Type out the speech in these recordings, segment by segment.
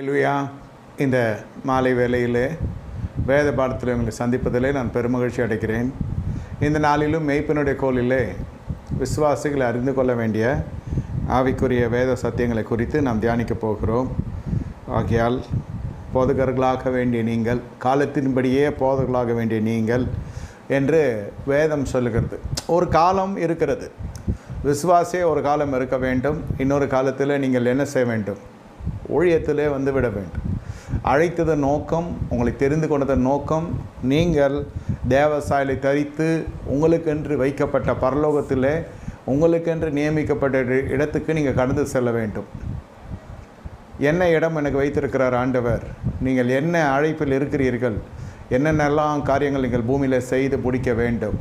இல்லையா இந்த மாலை வேளையிலே வேத பாடத்தில் உங்களை சந்திப்பதிலே நான் பெருமகிழ்ச்சி அடைக்கிறேன் இந்த நாளிலும் மெய்ப்பனுடைய கோலிலே விசுவாசிகளை அறிந்து கொள்ள வேண்டிய ஆவிக்குரிய வேத சத்தியங்களை குறித்து நாம் தியானிக்கப் போகிறோம். ஆகையால் போதகர்களாக வேண்டிய நீங்கள் காலத்தின்படியே போதகர்களாக வேண்டிய நீங்கள் என்று வேதம் சொல்லுகிறது. ஒரு காலம் இருக்கிறது. விசுவாசே ஒரு காலம் இருக்க வேண்டும். இன்னொரு காலத்தில் நீங்கள் என்ன செய்ய வேண்டும்? ஊழியத்திலே வந்து விட வேண்டும். அழைத்ததன் நோக்கம் உங்களை தெரிந்து கொண்டதன் நோக்கம் நீங்கள் தேவசாயலை தரித்து உங்களுக்கென்று வைக்கப்பட்ட பரலோகத்திலே உங்களுக்கென்று நியமிக்கப்பட்ட இடத்துக்கு நீங்கள் கடந்து செல்ல வேண்டும். என்ன இடம் எனக்கு வைத்திருக்கிறார் ஆண்டவர்? நீங்கள் என்ன அழைப்பில் இருக்கிறீர்கள்? என்னென்னலாம் காரியங்கள் நீங்கள் பூமியில் செய்து முடிக்க வேண்டும்?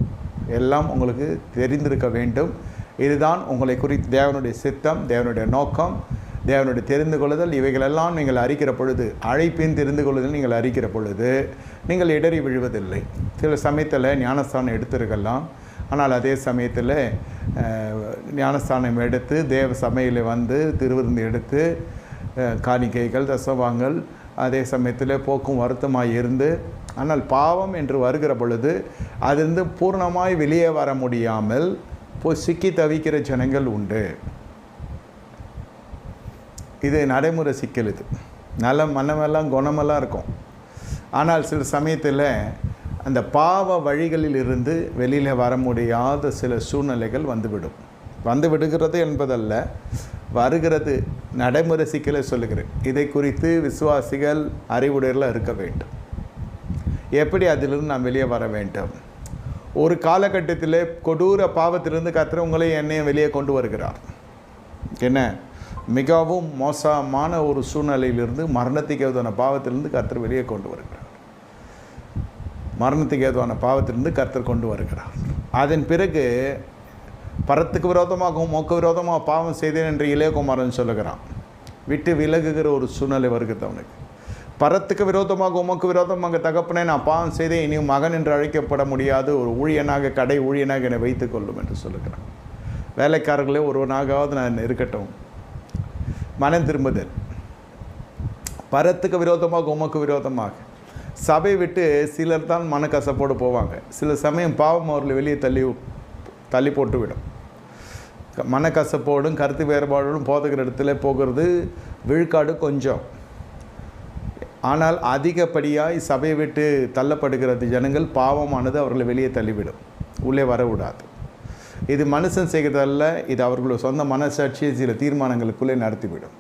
எல்லாம் உங்களுக்கு தெரிந்திருக்க வேண்டும். இதுதான் உங்களை குறித்து தேவனுடைய சித்தம் தேவனுடைய நோக்கம். தேவனுடைய தெரிந்து கொள்ளுதல் இவைகளெல்லாம் நீங்கள் அறிக்கிற பொழுது அழைப்பின் தெரிந்து கொள்ளுதல் நீங்கள் அறிக்கிற பொழுது நீங்கள் இடறி விழுவதில்லை. சில சமயத்தில் ஞானஸ்தானம் எடுத்திருக்கலாம். ஆனால் அதே சமயத்தில் ஞானஸ்தானம் எடுத்து தேவ சபையில் வந்து திருவிருந்து எடுத்து காணிக்கைகள் தசவாங்கள் அதே சமயத்தில் போக்கும் வருத்தமாக இருந்து ஆனால் பாவம் என்று வருகிற பொழுது அதிலிருந்து பூர்ணமாய் வெளியே வர முடியாமல் போய் சிக்கி தவிக்கிற ஜனங்கள் உண்டு. இது நடைமுறை சிக்கல் இது. நல்ல மனமெல்லாம் குணமெல்லாம் இருக்கும். ஆனால் சில சமயத்தில் அந்த பாவ வழிகளில் இருந்து வெளியில் வர முடியாத சில சூழ்நிலைகள் வந்துவிடும். வந்து விடுகிறது என்பதல்ல வருகிறது நடைமுறை சிக்கலை சொல்லுகிறேன். இதை குறித்து விசுவாசிகள் அறிவுடையர்களாக இருக்க வேண்டும். எப்படி அதிலிருந்து நாம் வெளியே வர வேண்டும்? ஒரு காலகட்டத்தில் கொடூர பாவத்திலிருந்து கத்திர உங்களை என்னையும் வெளியே கொண்டு வருகிறார். என்ன? மிகவும் மோசமான ஒரு சூழ்நிலையிலிருந்து மரணத்துக்கு ஏதுவான பாவத்திலிருந்து கர்த்தர் வெளியே கொண்டு வருகிறார். மரணத்துக்கு ஏதுவான பாவத்திலிருந்து கர்த்தர் கொண்டு வருகிறார். அதன் பிறகு பரத்துக்கு விரோதமாகவும் மோக்க விரோதமாக பாவம் செய்தேன் என்று இளையகுமாரன் சொல்லுகிறான். விட்டு விலகுகிற ஒரு சூழ்நிலை வருகிறது அவனுக்கு. பரத்துக்கு விரோதமாக உமக்கு விரோதமாக தகப்பனே நான் பாவம் செய்தேன் இனியும் மகன் என்று அழைக்கப்பட முடியாது ஒரு ஊழியனாக கடை ஊழியனாக என்னை வைத்துக்கொள்ளும் என்று சொல்லுகிறான். வேலைக்காரர்களே ஒருவனாகாவது நான் இருக்கட்டும். மனம் திரும்புதல். பரத்துக்கு விரோதமாக உமக்கு விரோதமாக. சபை விட்டு சிலர் தான் மனக்கசப்போடு போவாங்க. சில சமயம் பாவம் அவர்களை வெளியே தள்ளி தள்ளி போட்டு விடும் மனக்கசப்போடும் கருத்து வேறுபாடோடும் போதுகிற இடத்துல போகிறது விழுக்காடு கொஞ்சம். ஆனால் அதிகப்படியாய் சபையை விட்டு தள்ளப்படுகிறது ஜனங்கள் பாவமானது அவர்களை வெளியே தள்ளிவிடும். உள்ளே வரவிடாது. இது மனுஷன் செய்கிறதல்ல இது அவர்களுடைய சொந்த மனசாட்சியை சில தீர்மானங்களுக்குள்ளே நடத்திவிடும்.